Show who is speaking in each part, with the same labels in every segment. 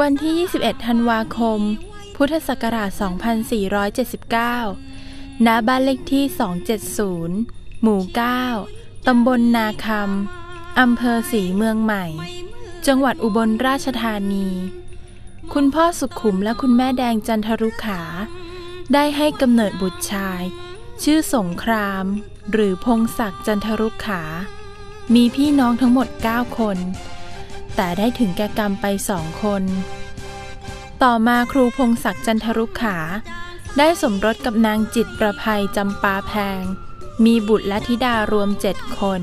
Speaker 1: วันที่ 21 ธันวาคม พุทธศักราช 2479 ณ บ้านเลขที่ 270 หมู่ 9 ตำบลนาคำ อำเภอสีเมืองใหม่ จังหวัดอุบลราชธานี คุณพ่อสุขุมและคุณแม่แดงจันทรุขา ได้ให้กำเนิดบุตรชาย ชื่อสงคราม หรือพงศักดิ์จันทรุขา มีพี่น้องทั้งหมด 9 คน แต่ได้ถึงแก่กรรมไปสองคน ต่อมาครูพงศักดิ์จันทรุขา ได้สมรสกับนางจิตประภัยจำปาแพง มีบุตรและธิดารวมเจ็ดคน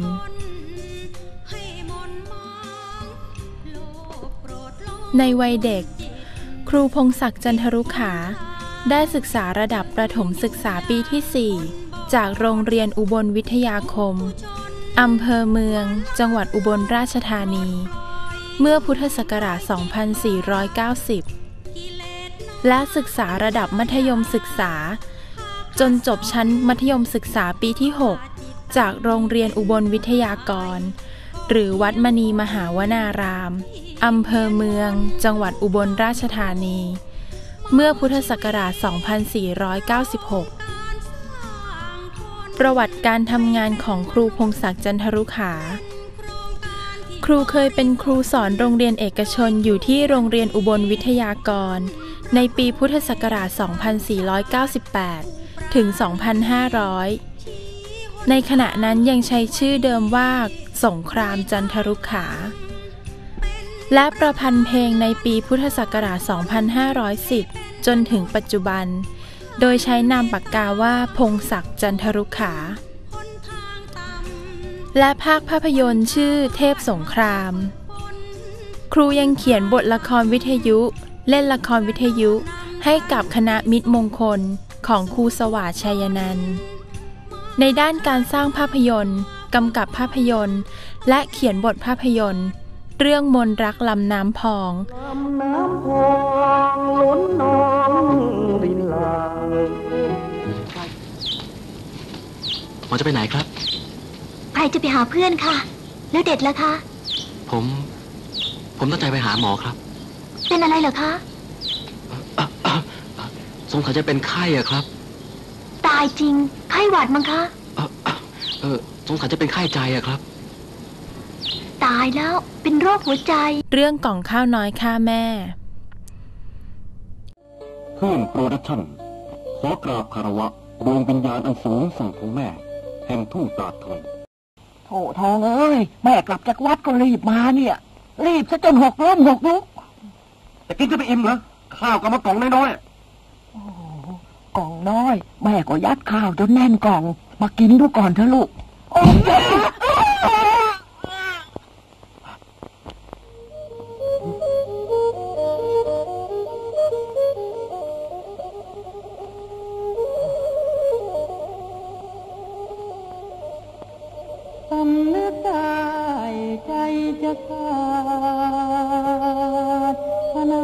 Speaker 1: ในวัยเด็ก ครูพงศักดิ์จันทรุขา ได้ศึกษาระดับประถมศึกษาปีที่ 4 จากโรงเรียนอุบลวิทยาคมอำเภอเมือง จังหวัดอุบลราชธานี เมื่อพุทธศักราช 2490 และศึกษาระดับมัธยมศึกษา จนจบชั้นมัธยมศึกษาปีที่ 6 จากโรงเรียนอุบลวิทยากร หรือวัดมณีมหาวนารามอำเภอเมือง จังหวัดอุบลราชธานี เมื่อพุทธศักราช 2496 ประวัติการทำงานของครูพงศักดิ์จันทรุขา ครูเคยเป็นครูสอนโรงเรียนเอกชนอยู่ที่โรงเรียนอุบลวิทยากร ในปีพุทธศักราช 2498 ถึง 2500 ในขณะนั้นยังใช้ชื่อเดิมว่า สงครามจันทรุขา และประพันธ์เพลงในปีพุทธศักราช 2510 จนถึงปัจจุบัน โดยใช้นามปากกาว่าพงศักดิ์จันทรุขา และภาคภาพยนตร์ชื่อเทพสงคราม ครูยังเขียนบทละครวิทยุ เล่นละครวิทยุ ให้กับคณะมิตรมงคลของครูสวัสดิ์ชัยนันท์ในด้านการสร้างภาพยนตร์กำกับภาพยนตร์ และเขียนบทภาพยนตร์ เรื่องมนรักลำน้ำพอง
Speaker 2: น้ำพองล้นนองรินลาง
Speaker 3: หมอจะไปไหนครับ
Speaker 4: ใครจะไปหาเพื่อนค่ะแล้วเด็ดล่ะคะ
Speaker 3: ผม ผมตั้งใจไปหาหมอครับ
Speaker 4: เป็นอะไรเหรอคะ
Speaker 3: อะอะอะสงสัยจะเป็นไข้อะครับ
Speaker 4: ตายจริง ไข้หวัดมั้งคะ
Speaker 3: เอ่ออะเออสงสัยจะเป็นไข้ใจอะครับ
Speaker 4: ตายแล้วเป็นโรคหัวใจ
Speaker 1: เรื่องกล่องข้าวน้อยฆ่าแม่
Speaker 5: เพื่อนโปรดักชั่นขอกราบคารวะดวงวิญญาณอันสูงส่งของแม่ แห่งทุ่งตราดทน
Speaker 6: โถทองเอ้ยแม่กลับจากวัดก็รีบมาเนี่ย รีบซะจนหกล้มหกลุก
Speaker 5: แต่กินจะไปอิ่มเหรอข้าวก็มากล่องน้อย
Speaker 6: กล่องน้อย แม่ก็ยัดข้าวจนแน่นกล่อง มากินดูก่อนเถอะลูกโอ้
Speaker 2: จจะขาดขนา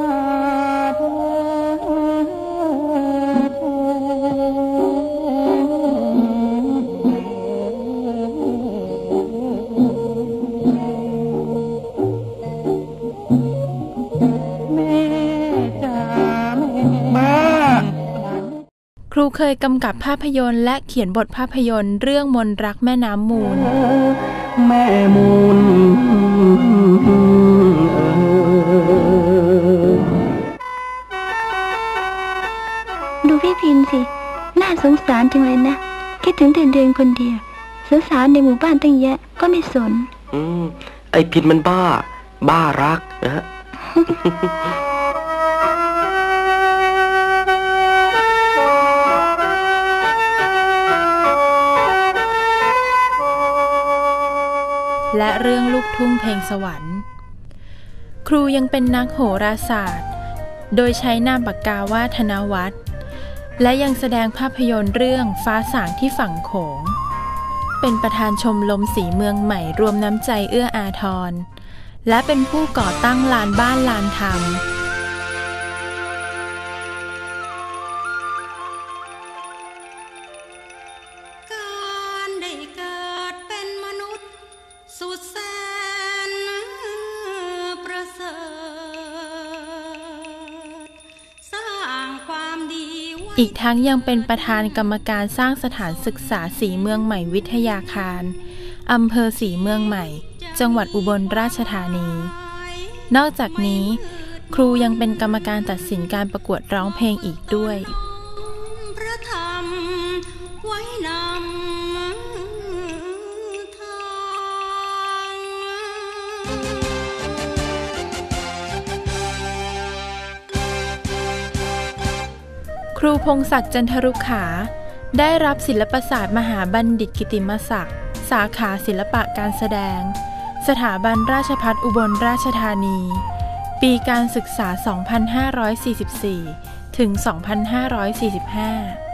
Speaker 2: ดแม่จ๋าแม่
Speaker 1: ครูเคยกำกับภาพยนตร์และเขียนบทภาพยนตร์เรื่องมนรักแม่น้ำมูล
Speaker 2: แม่มูลเอ่ย
Speaker 4: ดูพี่พินสิ น่าสงสารจังเลยนะ คิดถึงแต่เดือนคนเดียวสาวๆในหมู่บ้านตั้งแยะก็ไม่สน
Speaker 7: อืม ไอพินมันบ้า บ้ารักนะฮะ
Speaker 1: และเรื่องลูกทุ่งเพลงสวรรค์ ครูยังเป็นนักโหราศาสตร์ โดยใช้นามปากกาว่าธนวัฒน์และยังแสดงภาพยนตร์เรื่องฟ้าสางที่ฝั่งโขง เป็นประธานชมรมสีเมืองใหม่รวมน้ำใจเอื้ออาทร และเป็นผู้ก่อตั้งลานบ้านลานธรรม อีกทั้งยังเป็นประธานกรรมการสร้างสถานศึกษาสีเมืองใหม่วิทยาคาร อำเภอสีเมืองใหม่ จังหวัดอุบลราชธานี นอกจากนี้ ครูยังเป็นกรรมการตัดสินการประกวดร้องเพลงอีกด้วย ครูพงศักดิ์จันทรุขา ได้รับศิลปศาสตร์มหาบัณฑิตกิติมศักดิ์สาขาศิลปะการแสดง สถาบันราชพัฒอุบลราชธานี ปีการศึกษา 2544 ถึง 2545